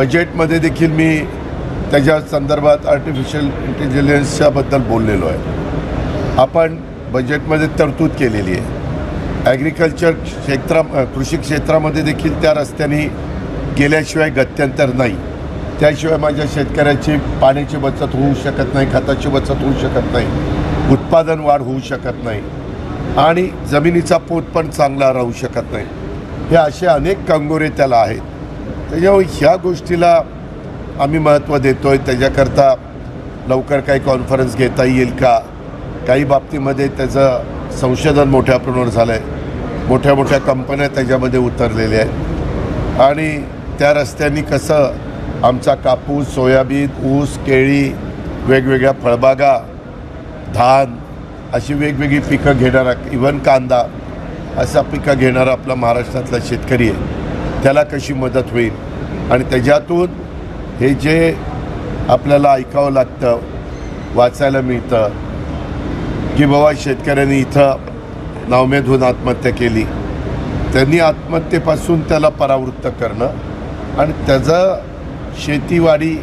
बजेटमध्ये देखील मी त्याच्या संदर्भात आर्टिफिशियल इंटेलिजन्सच्याबद्दल बोललेलो आहे. आपण बजेटमध्ये तरतूद केलेली आहे. ॲग्रिकल्चर क्षेत्रा कृषी क्षेत्रामध्ये देखील त्या रस्त्याने गेल्याशिवाय गत्यंतर नाही. त्याशिवाय माझ्या शेतकऱ्याची पाण्याची बचत होऊ शकत नाही खताची बचत होऊ शकत नाही उत्पादन वाढ होऊ शकत नाही आणि जमिनीचा पोत पण चांगला राहू शकत नाही. हे असे अनेक कंगोरे त्याला आहेत. त्याच्यामुळे ह्या गोष्टीला आम्ही महत्त्व देतो आहे त्याच्याकरता लवकर काही कॉन्फरन्स घेता येईल का? काही बाबतीमध्ये त्याचं संशोधन मोठ्या प्रमाणावर झालं आहे मोठ्या मोठ्या कंपन्या त्याच्यामध्ये उतरलेल्या आहेत. आणि त्या रस्त्यांनी कसं आमचा कापूस सोयाबीन ऊस केळी वेगवेगळ्या फळबागा धान अशी वेगवेगळी पिकं घेणारा इवन कांदा असा पिकं घेणारा आपला महाराष्ट्रातला शेतकरी आहे. त्याला कशी मदत होईल? आणि त्याच्यातून हे जे आपल्याला ऐकावं लागतं वाचायला मिळतं की बाबा शेतकऱ्यांनी इथं नावमेद होऊन आत्महत्या केली. त्यांनी आत्महत्येपासून त्याला परावृत्त करणं आणि त्याचं शेतीवाडी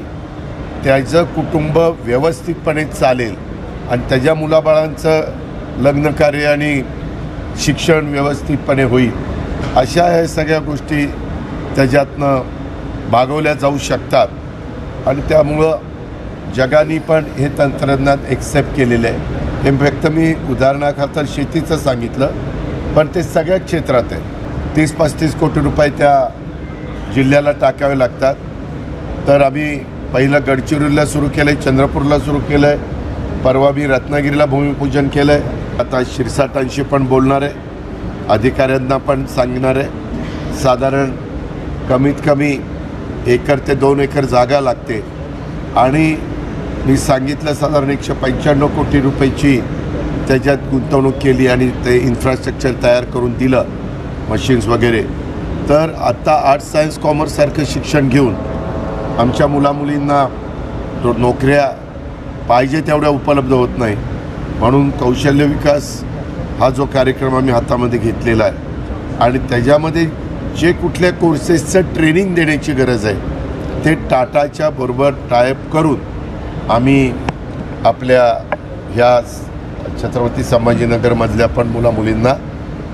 त्याचं कुटुंब व्यवस्थितपणे चालेल आणि त्याच्या मुलाबाळांचं लग्नकार्य आणि शिक्षण व्यवस्थितपणे होईल. अशा ह्या सगळ्या गोष्टी त्याच्यातनं भागवल्या जाऊ शकतात. आणि त्यामुळं जगाने पण हे तंत्रज्ञान एक्सेप्ट केलेलं आहे. हे फक्त मी उदाहरणाखातर शेतीचं सांगितलं पण ते सगळ्या क्षेत्रात आहे. तीस पस्तीस कोटी रुपये त्या जिल्ह्याला टाकावे लागतात. तर आम्ही पहिलं गडचिरोलीला सुरू केलं आहे चंद्रपूरला सुरू केलं आहे परवा मी रत्नागिरीला भूमिपूजन केलं आहे आता शिरसाटांशी पण बोलणार आहे. अधिकाऱ्यांना पण सांगणार आहे. साधारण कमीत कमी एकर ते दोन एकर जागा लागते. आणि मी सांगितलं साधारण एकशे पंच्याण्णव कोटी रुपयाची त्याच्यात गुंतवणूक केली आणि ते इन्फ्रास्ट्रक्चर तयार करून दिलं मशीन्स वगैरे. तर आत्ता आर्ट्स सायन्स कॉमर्ससारखं शिक्षण घेऊन आमच्या मुलामुलींना तो नोकऱ्या पाहिजे तेवढ्या उपलब्ध होत नाही. म्हणून कौशल्य विकास हा जो कार्यक्रम आम्ही हातामध्ये घेतलेला आहे. आणि त्याच्यामध्ये जे कुठल्या कोर्सेसचं ट्रेनिंग देण्याची गरज आहे ते टाटाच्या बरोबर टायप करून आम्ही आपल्या ह्या छत्रपती संभाजीनगरमधल्या पण मुला मुलींना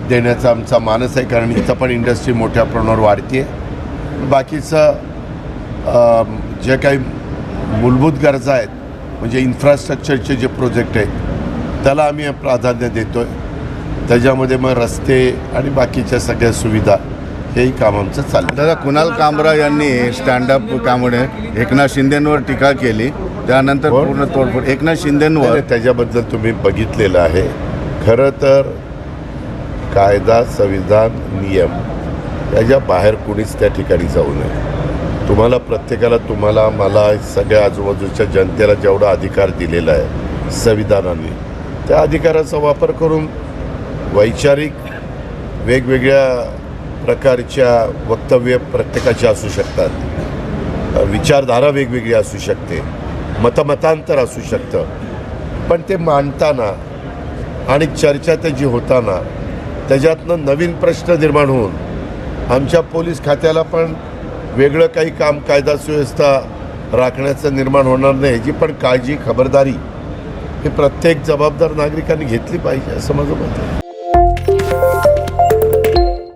देण्याचा आमचा मानस आहे कारण इथं पण इंडस्ट्री मोठ्या प्रमाणावर वाढते आहे बाकीचं जे काही मूलभूत गरजा आहेत म्हणजे इन्फ्रास्ट्रक्चरचे जे प्रोजेक्ट आहेत त्याला आम्ही प्राधान्य देतो आहे त्याच्यामध्ये मग रस्ते आणि बाकीच्या सगळ्या सुविधा हेही काम आमचं चाललं. दादा कुणाल कामरा यांनी स्टँडअप कामुळे एकनाथ शिंदेंवर टीका केली. त्यानंतर? पूर्ण तोडफोड. एकनाथ शिंदेंवर? नाही, त्याच्याबद्दल तुम्ही बघितलेलं आहे. खरं तर कायदा संविधान नियम त्याच्या बाहेर कुणीच त्या ठिकाणी जाऊ नये. तुम्हाला प्रत्येकाला तुम्हाला मला सगळ्या आजूबाजूच्या जनतेला जेवढा अधिकार दिलेला आहे संविधानाने त्या अधिकाराचा वापर करून वैचारिक वेगवेगळ्या प्रकारच्या वक्तव्य प्रत्येकाचे असू शकतात. विचारधारा वेगवेगळी असू शकते. मतमतांतर असू शकतं. पण ते मांडताना आणि चर्चा त्याची होताना त्याच्यातनं नवीन प्रश्न निर्माण होऊन आमच्या पोलीस खात्याला पण वेगळं काही काम कायदा सुव्यवस्था राखण्याचं निर्माण होणार नाही याची पण काळजी खबरदारी हे प्रत्येक जबाबदार नागरिकांनी घेतली पाहिजे असं माझं मत आहे.